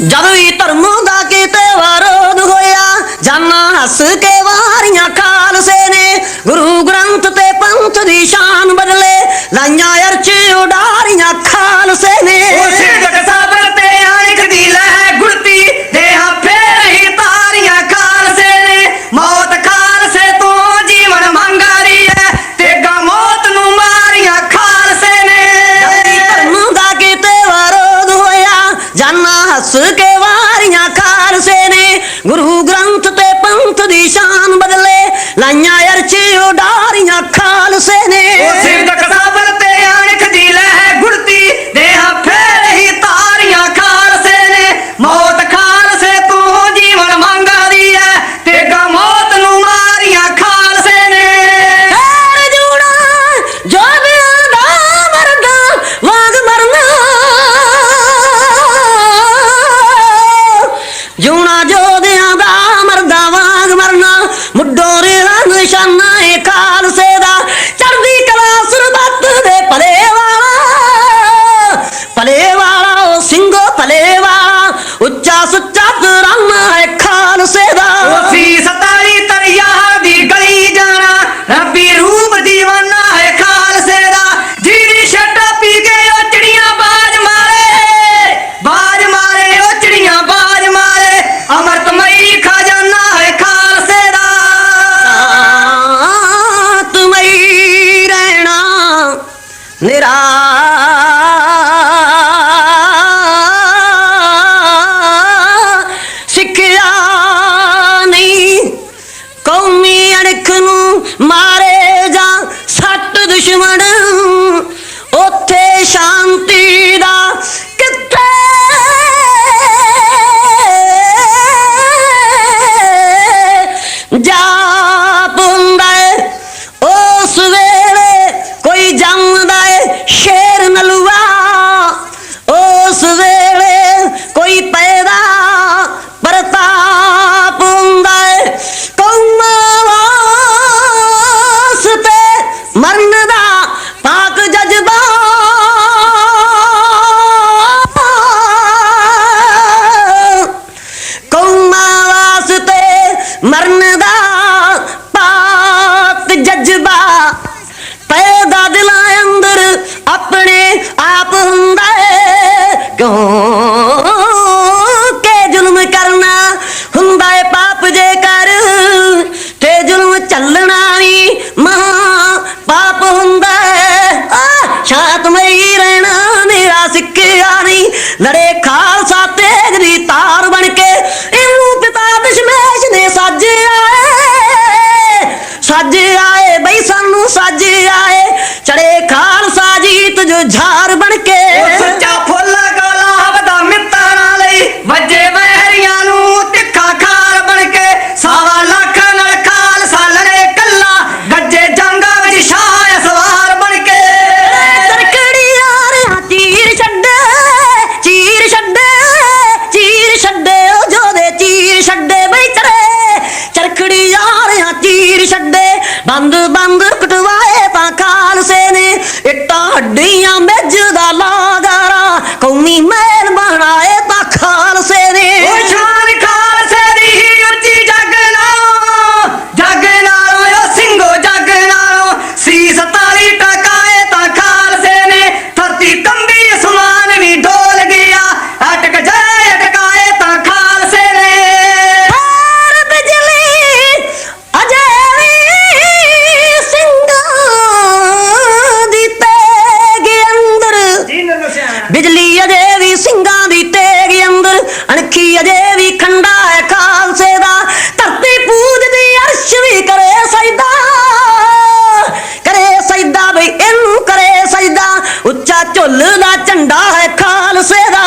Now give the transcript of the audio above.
ਜਦ ਵੀ ਧਰਮ ਦਾ ਕਿਤੇ ਵਰੋਧ ਹੋਇਆ, ਜਾਨਾ ਹੱਸ ਕੇ ਵਾਰੀਆਂ ਖਾਲਸੇ ਨੇ ਗੁਰੂ ਗ੍ਰੰਥ ਤੇ ਪੰਥ ਦੀ ਸ਼ਾਨ ਬਦਲੇ ਲਾਈਆਂ ਹੋਇਆ ਜਾਨਾ ਹੱਸ ਕੇ ਵਾਰੀਆਂ ਖਾਲਸੇ ਨੇ ਗੁਰੂ ਗ੍ਰੰਥ ਤੇ ਉੱਚਾ ਸੁੱਚਾ ਤਰੰਮ ਹੈ ਖਾਲਸੇ ਦਾ। ਦੁਸ਼ਮਣਾਂ ਉੱਥੇ ਸ਼ਾਂਤੀ なれ ਬੰਦ ਬੰਦ ਕਟਵਾਏ ਤਾਂ ਖਾਲਸੇ ਨੇ ਇੱਟਾਂ ਹੱਡੀਆਂ ਝੁੱਲਦਾ ਝੰਡਾ ਹੈ ਖਾਲਸੇ ਦਾ।